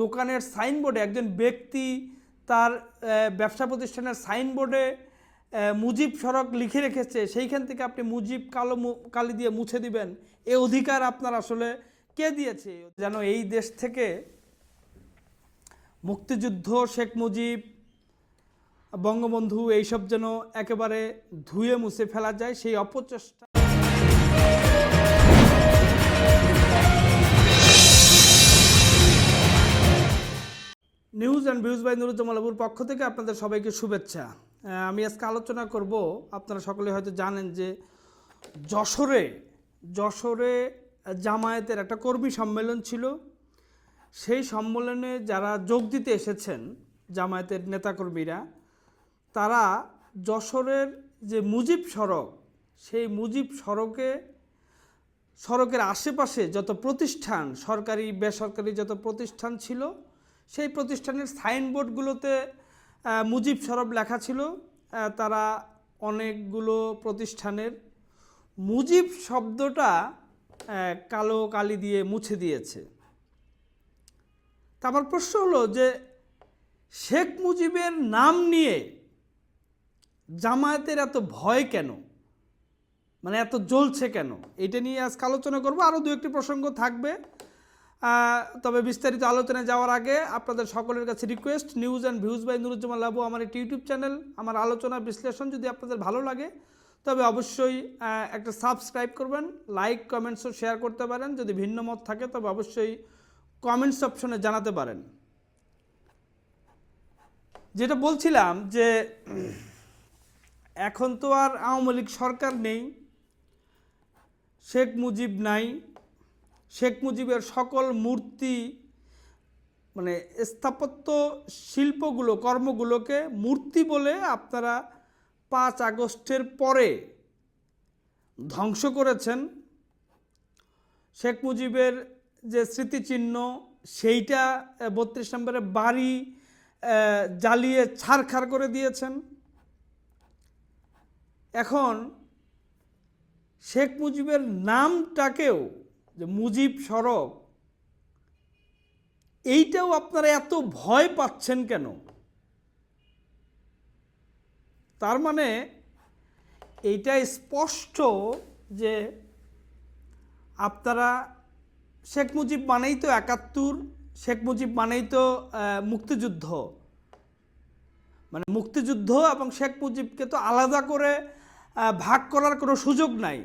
দোকানের সাইনবোর্ডে একজন ব্যক্তি তার ব্যবসা প্রতিষ্ঠানের সাইনবোর্ডে মুজিব সড়ক লিখে রেখেছে, সেইখান থেকে আপনি মুজিব কালো কালি দিয়ে মুছে দিবেন। এ অধিকার আপনার আসলে কে দিয়েছে? যেন এই দেশ থেকে মুক্তিযুদ্ধ, শেখ মুজিব, বঙ্গবন্ধু, এইসব যেন একেবারে ধুয়ে মুছে ফেলা যায়, সেই অপচেষ্টা নিউজ অ্যান্ড ভিউজ বাই নুরুজ্জামালাবুর পক্ষ থেকে আপনাদের সবাইকে শুভেচ্ছা। আমি আজকে আলোচনা করব, আপনারা সকলে হয়তো জানেন যে যশোরে যশোরে জামায়াতের একটা কর্মী সম্মেলন ছিল। সেই সম্মেলনে যারা যোগ দিতে এসেছেন জামায়াতের নেতাকর্মীরা, তারা যশোরের যে মুজিব সড়ক, সেই মুজিব সড়কে, সড়কের আশেপাশে যত প্রতিষ্ঠান, সরকারি, বেসরকারি যত প্রতিষ্ঠান ছিল সেই প্রতিষ্ঠানের সাইনবোর্ডগুলোতে মুজিব সরব লেখা ছিল তারা অনেকগুলো প্রতিষ্ঠানের মুজিব শব্দটা কালো কালি দিয়ে মুছে দিয়েছে। তারপর প্রশ্ন হলো যে, শেখ মুজিবের নাম নিয়ে জামায়াতের এত ভয় কেন? মানে এত জ্বলছে কেন? এটা নিয়ে আজকে আলোচনা করব। আরও দু একটি প্রসঙ্গ থাকবে। তবে বিস্তারিত আলোচনায় যাওয়ার আগে আপনাদের সকলের কাছে request news and views by Nuruzzaman Labu, আমার একটি ইউটিউব চ্যানেল আমার আলোচনা বিশ্লেষণ যদি আপনাদের ভালো লাগে, তবে অবশ্যই একটা সাবস্ক্রাইব করবেন লাইক কমেন্টসও শেয়ার করতে পারেন, যদি ভিন্ন মত থাকে, তবে অবশ্যই কমেন্টস অপশনে জানাতে পারেন। যেটা বলছিলাম যে, এখন তো আর আওয়ামী লীগ সরকার নেই, শেখ মুজিব নাই শেখ মুজিবের সকল মূর্তি মানে স্থাপত্য শিল্পগুলো, কর্মগুলোকে মূর্তি বলে আপনারা পাঁচ আগস্টের পরে ধ্বংস করেছেন। শেখ মুজিবের যে স্মৃতিচিহ্ন, সেইটা বত্রিশ নম্বরে বাড়ি জ্বালিয়ে ছারখার করে দিয়েছেন। এখন শেখ মুজিবের নামটাকেও যে মুজিব সড়ক এইটাও আপনারা এত ভয় পাচ্ছেন কেন? তার মানে এইটা স্পষ্ট যে আপনারা শেখ মুজিব মানেই তো একাত্তর, শেখ মুজিব মানেই তো মুক্তিযুদ্ধ। মানে মুক্তিযুদ্ধ এবং শেখ মুজিবকে তো আলাদা করে ভাগ করার কোনো সুযোগ নাই।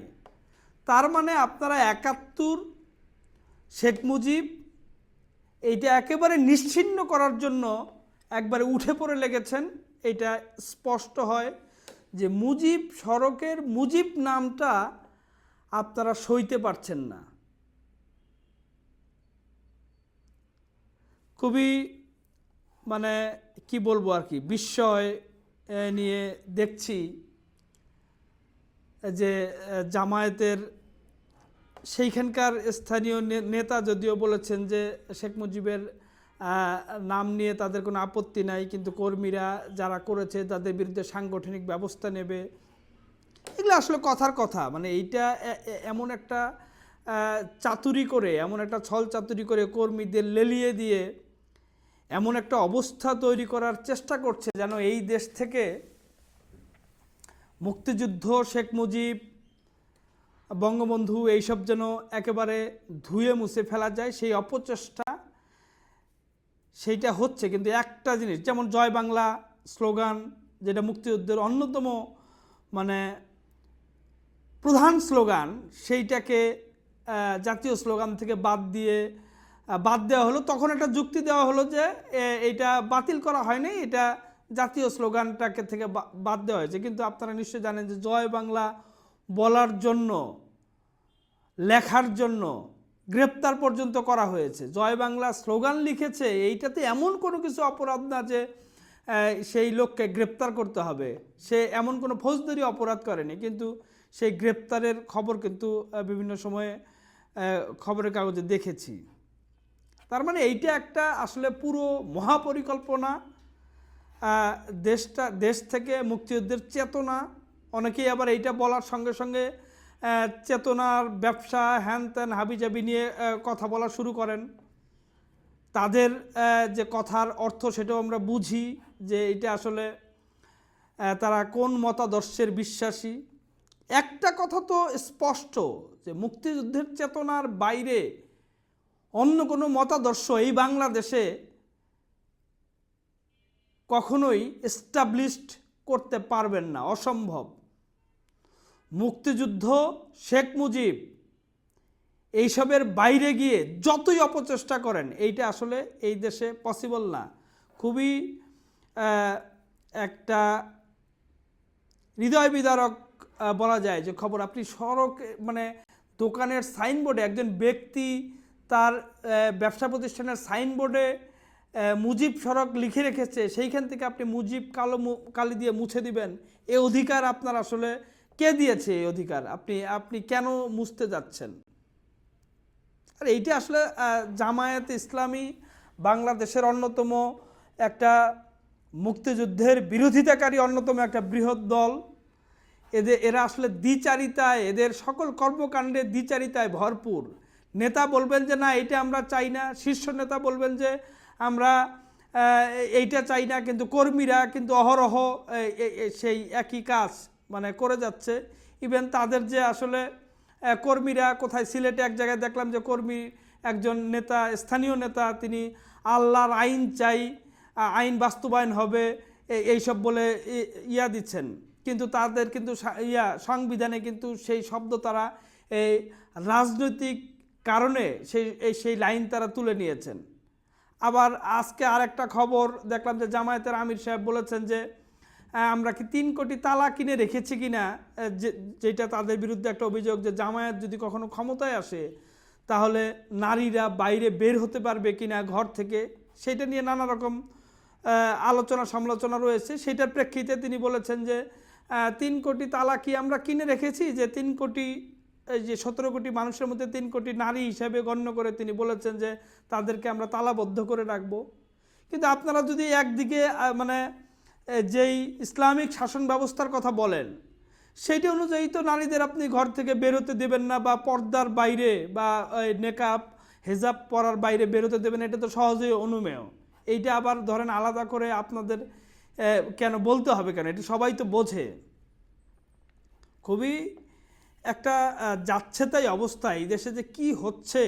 তার মানে আপনারা একাত্তর, শেখ মুজিব, এইটা একেবারে নিশ্চিন্ন করার জন্য একবারে উঠে পড়ে লেগেছেন। এটা স্পষ্ট হয় যে মুজিব সড়কের মুজিব নামটা আপনারা সইতে পারছেন না। খুবই মানে কি বলব আর কি, বিস্ময় নিয়ে দেখছি। যে জামায়াতের সেইখানকার স্থানীয় নেতা যদিও বলেছেন যে, শেখ মুজিবের নাম নিয়ে তাদের কোনো আপত্তি নাই, কিন্তু কর্মীরা যারা করেছে তাদের বিরুদ্ধে সাংগঠনিক ব্যবস্থা নেবে। এগুলো আসলে কথার কথা। মানে এইটা এমন একটা চাতুরি করে, এমন একটা ছল চাতুরি করে কর্মীদের লেলিয়ে দিয়ে এমন একটা অবস্থা তৈরি করার চেষ্টা করছে যেন এই দেশ থেকে মুক্তিযুদ্ধ শেখ মুজিব বঙ্গবন্ধু এইসব যেন একেবারে ধুয়ে মুছে ফেলা যায় সেই অপচেষ্টা সেইটা হচ্ছে। কিন্তু একটা জিনিস যেমন জয় বাংলা স্লোগান যেটা মুক্তিযুদ্ধের অন্যতম মানে প্রধান স্লোগান সেইটাকে জাতীয় স্লোগান থেকে বাদ দিয়ে বাদ দেওয়া হলো। তখন একটা যুক্তি দেওয়া হলো যে এ, এইটা বাতিল করা হয়নি এটা জাতীয় স্লোগানটাকে থেকে বাদ দেওয়া হয়েছে। কিন্তু আপনারা নিশ্চয়ই জানেন যে জয় বাংলা বলার জন্য, লেখার জন্য গ্রেপ্তার পর্যন্ত করা হয়েছে। জয় বাংলা স্লোগান লিখেছে, এইটাতে এমন কোনো কিছু অপরাধ না যে সেই লোককে গ্রেপ্তার করতে হবে। সে এমন কোনো ফৌজদারি অপরাধ করেনি। কিন্তু সেই গ্রেপ্তারের খবর কিন্তু বিভিন্ন সময়ে খবরের কাগজে দেখেছি। তার মানে এইটা একটা আসলে পুরো মহাপরিকল্পনা। দেশটা, দেশ থেকে মুক্তিযুদ্ধের চেতনা, অনেকেই আবার এইটা বলার সঙ্গে সঙ্গে চেতনার ব্যবসা, হ্যান ত্যান, হাবিজাবি নিয়ে কথা বলা শুরু করেন। তাদের যে কথার অর্থ সেটাও আমরা বুঝি যে এটা আসলে তারা কোন মতাদর্শের বিশ্বাসী। একটা কথা তো স্পষ্ট যে মুক্তিযুদ্ধের চেতনার বাইরে অন্য কোনো মতাদর্শ এই বাংলাদেশে কখনোই এস্টাবলিশড করতে পারবেন না, অসম্ভব। মুক্তিযুদ্ধ শেখ মুজিব এইসবের বাইরে গিয়ে যতই অপচেষ্টা করেন, এইটা আসলে এই দেশে পসিবল না। খুবই একটা হৃদয় বিদারক বলা যায় যে খবর। আপনি সড়ক মানে দোকানের সাইনবোর্ডে একজন ব্যক্তি তার ব্যবসা প্রতিষ্ঠানের সাইনবোর্ডে মুজিব সড়ক লিখে রেখেছে, সেইখান থেকে আপনি মুজিব কালো কালি দিয়ে মুছে দিবেন। এই অধিকার আপনার আসলে কে দিয়েছে এই অধিকার? আপনি আপনি কেন মুছতে যাচ্ছেন? আর এইটা আসলে জামায়াত ইসলামী বাংলাদেশের অন্যতম একটা মুক্তিযুদ্ধের বিরোধিতাকারী, অন্যতম একটা বৃহৎ দল। এদের, এরা আসলে দ্বিচারিতায়, এদের সকল কর্মকাণ্ডে দ্বিচারিতায় ভরপুর। নেতা বলবেন যে, না, এটা আমরা চাই না। শীর্ষ নেতা বলবেন যে আমরা এইটা চাই না, কিন্তু কর্মীরা কিন্তু অহরহ সেই একই কাজ মানে করে যাচ্ছে। ইভেন তাদের যে আসলে কর্মীরা কোথায় সিলেটে এক জায়গায় দেখলাম যে কর্মী একজন নেতা, স্থানীয় নেতা, তিনি আল্লাহর আইন চাই আইন বাস্তবায়ন হবে এইসব বলে ইয়া দিচ্ছেন। কিন্তু তাদের কিন্তু ইয়া, সংবিধানে কিন্তু সেই শব্দ তারা, এই রাজনৈতিক কারণে সেই সেই লাইন তারা তুলে নিয়েছেন। আবার আজকে আরেকটা খবর দেখলাম যে জামায়াতের আমির সাহেব বলেছেন যে আমরা কি তিন কোটি তালা কিনে রেখেছি কি না যেটা তাদের বিরুদ্ধে একটা অভিযোগ যে জামায়াত যদি কখনো ক্ষমতায় আসে, তাহলে নারীরা বাইরে বের হতে পারবে কিনা ঘর থেকে? সেটা নিয়ে নানা রকম আলোচনা সমালোচনা রয়েছে। সেটার প্রেক্ষিতে তিনি বলেছেন যে তিন কোটি তালা কি আমরা কিনে রেখেছি? যে তিন কোটি এই যে সতেরো কোটি মানুষের মধ্যে তিন কোটি নারী হিসেবে গণ্য করে তিনি বলেছেন যে তাদেরকে আমরা তালাবদ্ধ করে রাখব। কিন্তু আপনারা যদি একদিকে মানে যেই ইসলামিক শাসন ব্যবস্থার কথা বলেন, সেইটি অনুযায়ী তো নারীদের আপনি ঘর থেকে বেরোতে দেবেন না বা পর্দার বাইরে বা নেকাব, হেজাব পরার বাইরে বেরোতে দেবেন এটা তো সহজেই অনুমেয়। এইটা আবার ধরেন আলাদা করে আপনাদের কেন বলতে হবে কেন? এটা সবাই তো বোঝে। খুবই একটা যাচ্ছে তাই অবস্থা এই দেশে যে কি হচ্ছে,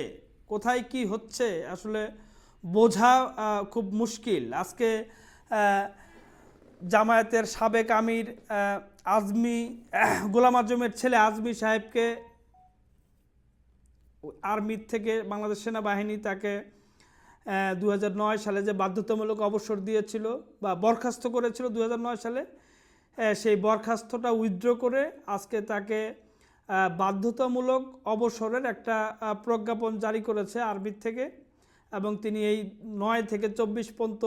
কোথায় কি হচ্ছে, আসলে বোঝা খুব মুশকিল। আজকে জামায়াতের সাবেক আমির আজমি গোলাম আজমের ছেলে আজমি সাহেবকে আর্মির থেকে বাংলাদেশ সেনাবাহিনী তাকে দু হাজার নয় সালে যে বাধ্যতামূলক অবসর দিয়েছিল বা বরখাস্ত করেছিল দু হাজার নয় সালে সেই বরখাস্তটা উইথড্র করে আজকে তাকে বাধ্যতামূলক অবসরের একটা প্রজ্ঞাপন জারি করেছে আর্মির থেকে এবং তিনি এই নয় থেকে চব্বিশ পর্যন্ত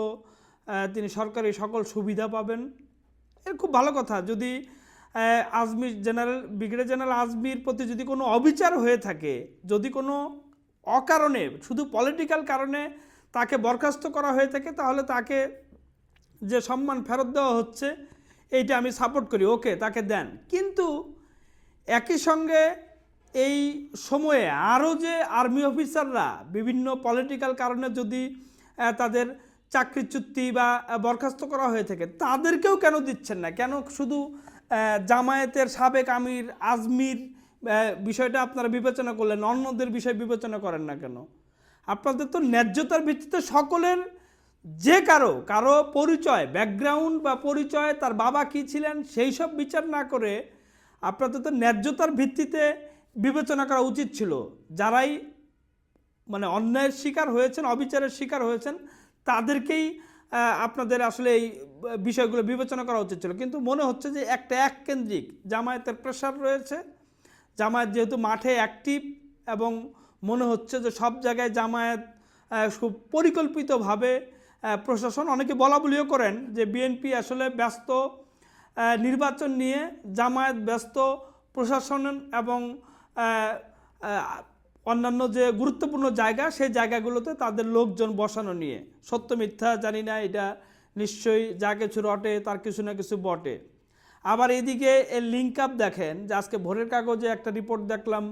তিনি সরকারি সকল সুবিধা পাবেন। এর খুব ভালো কথা। যদি Azmir general, brigadier general Azmir প্রতি যদি কোনো অবিচার হয়ে থাকে, যদি কোনো অকারণে, শুধু পলিটিক্যাল কারণে তাকে বরখাস্ত করা হয়ে থাকে, তাহলে তাকে যে সম্মান ফেরত দেওয়া হচ্ছে, এইটা আমি সাপোর্ট করি। ওকে, তাকে দেন। কিন্তু একই সঙ্গে এই সময়ে আরও যে আর্মি অফিসাররা বিভিন্ন পলিটিক্যাল কারণে যদি তাদের চাকরিচ্যুতি বা বরখাস্ত করা হয়ে থাকে, তাদেরকেও কেন দিচ্ছেন না? কেন শুধু জামায়াতের সাবেক আমির, আজমির বিষয়টা আপনারা বিবেচনা করলেন, অন্যদের বিষয় বিবেচনা করেন না কেন? আপনাদের তো ন্যায্যতার ভিত্তিতে সকলের যে কারও কারও পরিচয় ব্যাকগ্রাউন্ড বা পরিচয়, তার বাবা কী ছিলেন, সেই সব বিচার না করে আপনাদের তো ন্যায্যতার ভিত্তিতে বিবেচনা করা উচিত ছিল। যারাই মানে অন্যায়ের শিকার হয়েছেন, অবিচারের শিকার হয়েছেন, তাদেরকেই আপনাদের আসলে এই বিষয়গুলো বিবেচনা করা উচিত ছিল। কিন্তু মনে হচ্ছে যে একটা এককেন্দ্রিক জামায়াতের প্রেশার রয়েছে। জামায়াত যেহেতু মাঠে অ্যাক্টিভ এবং মনে হচ্ছে যে সব জায়গায় জামায়াত খুব পরিকল্পিতভাবে প্রশাসন, অনেকে বলা বলিও করেন যে বিএনপি আসলে ব্যস্ত নির্বাচন নিয়ে জামায়াত ব্যস্ত প্রশাসন এবং অন্যান্য যে গুরুত্বপূর্ণ জায়গা, সেই জায়গাগুলোতে তাদের লোকজন বসানো নিয়ে। সত্য মিথ্যা জানি না, এটা নিশ্চয়ই যা কিছু রটে তার কিছু না কিছু বটে। আবার এদিকে এর লিঙ্ক আপ দেখেন, যে আজকে ভোরের কাগজে একটা রিপোর্ট দেখলাম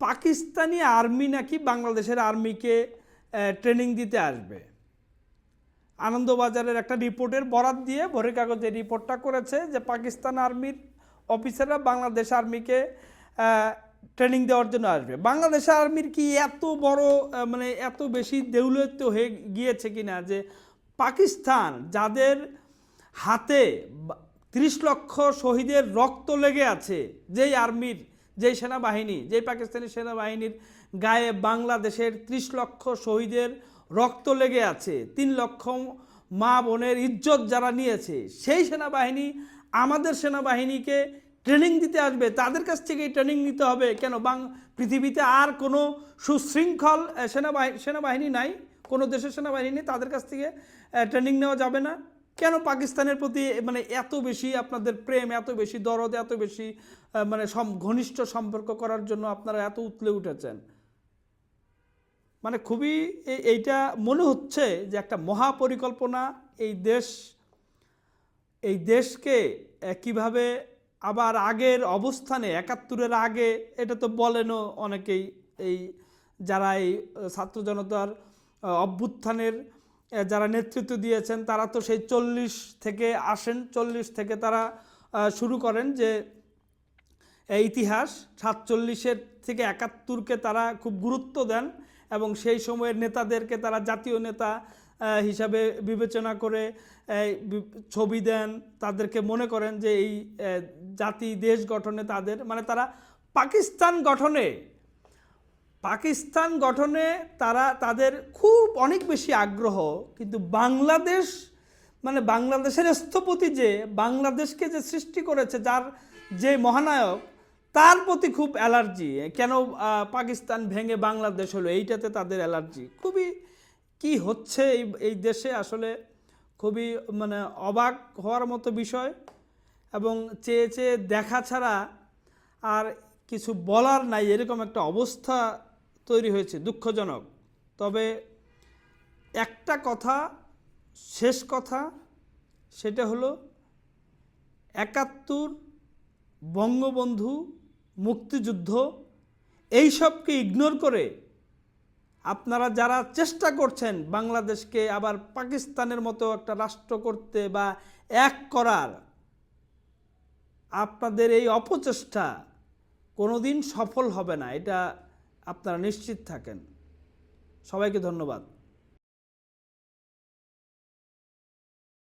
পাকিস্তানি আর্মি নাকি বাংলাদেশের আর্মিকে ট্রেনিং দিতে আসবে। আনন্দবাজারের একটা রিপোর্টের বরাত দিয়ে ভোরের কাগজে রিপোর্টটা করেছে যে পাকিস্তান আর্মির অফিসাররা বাংলাদেশ আর্মিকে ট্রেনিং দেওয়ার জন্য আসবে। বাংলাদেশ আর্মির কি এত বড় মানে এত বেশি দেউলিয়ত্ব হয়ে গিয়েছে কিনা যে পাকিস্তান যাদের হাতে ত্রিশ লক্ষ শহীদের রক্ত লেগে আছে, যেই আর্মির, যেই সেনাবাহিনী, যেই পাকিস্তানি সেনাবাহিনীর গায়ে বাংলাদেশের ত্রিশ লক্ষ শহীদের রক্ত লেগে আছে। তিন লক্ষ মা বোনের ইজ্জত যারা নিয়েছে, সেই সেনাবাহিনী আমাদের সেনাবাহিনীকে ট্রেনিং দিতে আসবে। তাদের কাছ থেকেই ট্রেনিং নিতে হবে। কেন? বাং পৃথিবীতে আর কোনো সুশৃঙ্খল সেনাবাহিনী সেনাবাহিনী নাই। কোনো দেশের সেনাবাহিনী নেই। তাদের কাছ থেকে ট্রেনিং নেওয়া যাবে না। কেন পাকিস্তানের প্রতি মানে এত বেশি আপনাদের প্রেম, এত বেশি দরদ, এত বেশি মানে ঘনিষ্ঠ সম্পর্ক করার জন্য আপনারা এত উতলে উঠেছেন? মানে খুবই এইটা মনে হচ্ছে যে একটা মহাপরিকল্পনা এই দেশ, এই দেশকে কীভাবে আবার আগের অবস্থানে, একাত্তরের আগে, এটা তো বলেনও অনেকেই, এই যারা এই ছাত্র জনতার অভ্যুত্থানের যারা নেতৃত্ব দিয়েছেন, তারা তো সেই চল্লিশ থেকে আসেন, চল্লিশ থেকে তারা শুরু করেন যে ইতিহাস, সাতচল্লিশের থেকে একাত্তরকে তারা খুব গুরুত্ব দেন। এবং সেই সময়ের নেতাদেরকে তারা জাতীয় নেতা হিসাবে বিবেচনা করে ছবি দেন, তাদেরকে মনে করেন যে এই জাতি, দেশ গঠনে তাদের মানে তারা পাকিস্তান গঠনে পাকিস্তান গঠনে তারা তাদের খুব অনেক বেশি আগ্রহ, কিন্তু বাংলাদেশ মানে বাংলাদেশের স্থপতি যে, বাংলাদেশকে যে সৃষ্টি করেছে, যার যে মহানায়ক তার প্রতি খুব অ্যালার্জি। কেন পাকিস্তান ভেঙে বাংলাদেশ হলো, এইটাতে তাদের অ্যালার্জি। খুবই কি হচ্ছে এই এই দেশে আসলে খুবই মানে অবাক হওয়ার মতো বিষয় এবং চেয়ে চেয়ে দেখা ছাড়া আর কিছু বলার নাই, এরকম একটা অবস্থা তৈরি হয়েছে, দুঃখজনক। তবে একটা কথা, শেষ কথা, সেটা হলো একাত্তর বঙ্গবন্ধু মুক্তিযুদ্ধ, এই সবকে ইগনোর করে আপনারা যারা চেষ্টা করছেন বাংলাদেশকে আবার পাকিস্তানের মতো একটা রাষ্ট্র করতে বা এক করার, আপনাদের এই অপচেষ্টা কোনোদিন সফল হবে না, এটা আপনারা নিশ্চিত থাকেন। সবাইকে ধন্যবাদ।